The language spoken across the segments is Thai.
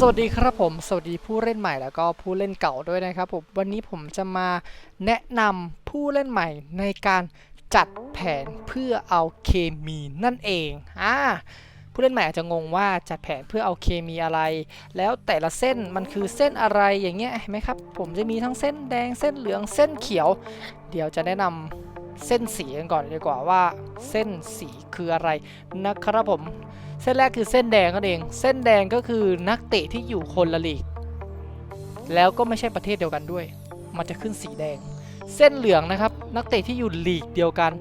สวัสดีครับผม สวัสดีผู้เล่นใหม่แล้วก็ผู้เล่นเก่าด้วยนะครับผมวันนี้ผมจะมาแนะนำผู้เล่นใหม่ในการจัดแผนเพื่อเอาเคมีนั่นเองอ่าผู้เล่นใหม่อาจจะงงว่าจัดแผนเพื่อเอาเคมีอะไร แล้วแต่ละเส้นมันคือเส้นอะไรอย่างเงี้ยเห็นไหมครับ ผมจะมีทั้งเส้นแดงเส้นเหลืองเส้นเขียว เดี๋ยวจะแนะนำ เส้นสีกันก่อนดีกว่าว่า เส้นสีคืออะไรนะครับผม เส้นแรกคือเส้นแดงนั่นเอง เส้นแดงก็คือนักเตะที่อยู่คนละลีก แล้วก็ไม่ใช่ประเทศเดียวกันด้วย มันจะขึ้นสีแดง เส้นเหลืองนะครับ นักเตะที่อยู่ลีกเดียวกัน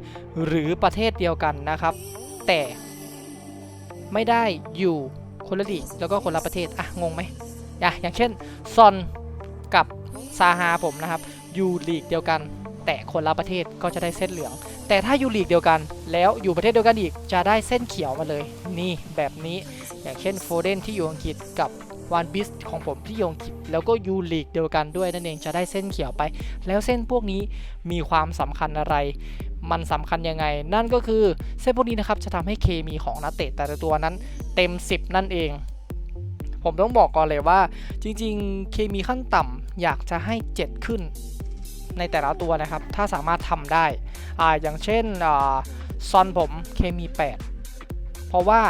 หรือประเทศเดียวกันนะครับ แต่ไม่ได้อยู่คนละลีกแล้วก็คนละประเทศ อะ งงไหมอะอย่างเช่นซอนกับซาฮาผมนะครับ อยู่ลีกเดียวกัน แต่คนละประเทศก็จะได้เส้นเหลือง แต่ถ้าอยู่ลีกเดียวกัน แล้วอยู่ประเทศเดียวกันอีกจะได้เส้นเขียวมาเลย นี่แบบนี้อย่างเช่นโฟเดนที่อยู่อังกฤษกับวานบิสของผมที่อยู่อังกฤษแล้วก็ยู่ลีกเดียวกันด้วยนั่นเองจะได้เส้นเขียวไป แล้วเส้นพวกนี้มีความสำคัญอะไรมันสำคัญยังไง นั่นก็คือเส้นพวกนี้นะครับจะทำให้เคมีของนักเตะแต่ละตัวนั้นเต็ม 10 นั่นเอง ผมต้องบอกก่อนเลยว่า จริงๆ เคมีขั้นต่ำอยากจะให้ 7 ขึ้น ในแต่ละตัวนะครับ ถ้าสามารถทำได้อ่าอย่างเช่นซอนผมเคมี 8 เพราะว่า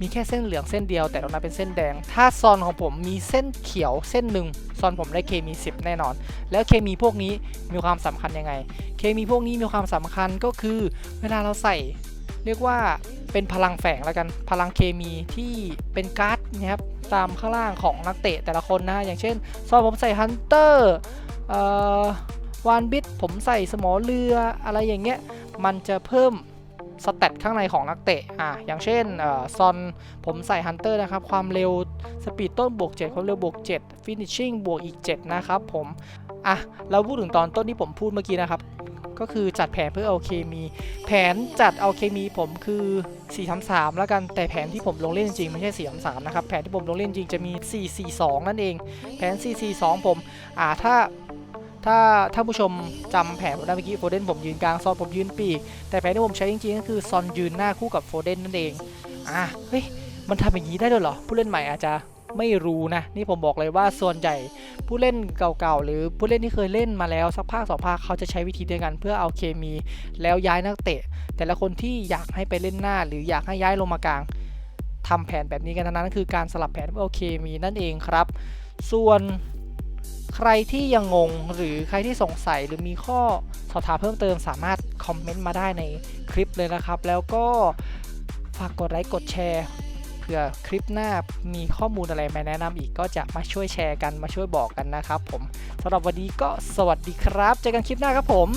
มีแค่เส้นเหลืองเส้นเดียวแต่ตรงนั้นเป็นเส้นแดง ถ้าซอนของผมมีเส้นเขียวเส้นหนึ่งซอนผมได้เคมี 10 แน่นอน แล้วเคมีพวกนี้มีความสำคัญยังไง เคมีพวกนี้มีความสำคัญก็คือ เวลาเราใส่ เรียกว่าเป็นพลังแฝงแล้วกันพลังเคมีที่เป็นการ์ดนะครับตามข้างล่างของนักเตะแต่ละคนนะ อย่างเช่นซอนผมใส่ฮันเตอร์เอ่อ วานบิดผมใส่สมอเรืออะไรอย่างเงี้ย มันจะเพิ่มสเตตข้างในของนักเตะ อะ อย่างเช่นอซอน ผมใส่ฮันเตอร์นะครับ ความเร็วสปีดต้นบวก 7 ความเร็วบวก 7 ฟินิชชิ่งบวกอีก 7 นะครับผม อะ เราพูดถึงตอนต้นที่ผมพูดเมื่อกี้นะครับ ก็คือจัดแผนเพื่อเอาเคมี แผนจัดเอาเคมีผมคือ433แล้วกัน แต่แผนที่ผมลงเล่นจริงไม่ใช่433นะครับ แผนที่ผมลงเล่นจริงจะมี 442 นั่นเอง แผน 442 ผม อ่า ถ้า ถ้าถ้าผู้ชมจำแผนผมได้เมื่อกี้โฟเดนผมยืนกลางซอนผมยืนปีก แต่แผนที่ผมใช้จริงๆก็คือซอนยืนหน้าคู่กับโฟเดนนั่นเองอะเฮ้ยมันทำอย่างนี้ได้ด้วยเหรอ ผู้เล่นใหม่อาจจะไม่รู้นะ นี่ผมบอกเลยว่าส่วนใหญ่ผู้เล่นเก่าๆ หรือผู้เล่นที่เคยเล่นมาแล้วสักภาคสองภาคเขาจะใช้วิธีเดียวกัน เพื่อเอาเคมีแล้วย้ายนักเตะ แต่ละคนที่อยากให้ไปเล่นหน้า หรืออยากให้ย้ายลงมากลางทำแผนแบบนี้กันทั้นั้นคือการสลับแผนเพื่อเอาเคมีนั่นเองครับ ส่วน ใครที่ยังงงหรือใครที่สงสัยหรือมีข้อสอบถามเพิ่มเติมสามารถคอมเมนต์มาได้ในคลิปเลยนะครับ แล้วก็ฝากกดไลค์กดแชร์เผื่อคลิปหน้ามีข้อมูลอะไรมาแนะนำอีกก็จะมาช่วยแชร์กันมาช่วยบอกกันนะครับผมสำหรับวันนี้ก็สวัสดีครับ เจอกันคลิปหน้าครับผม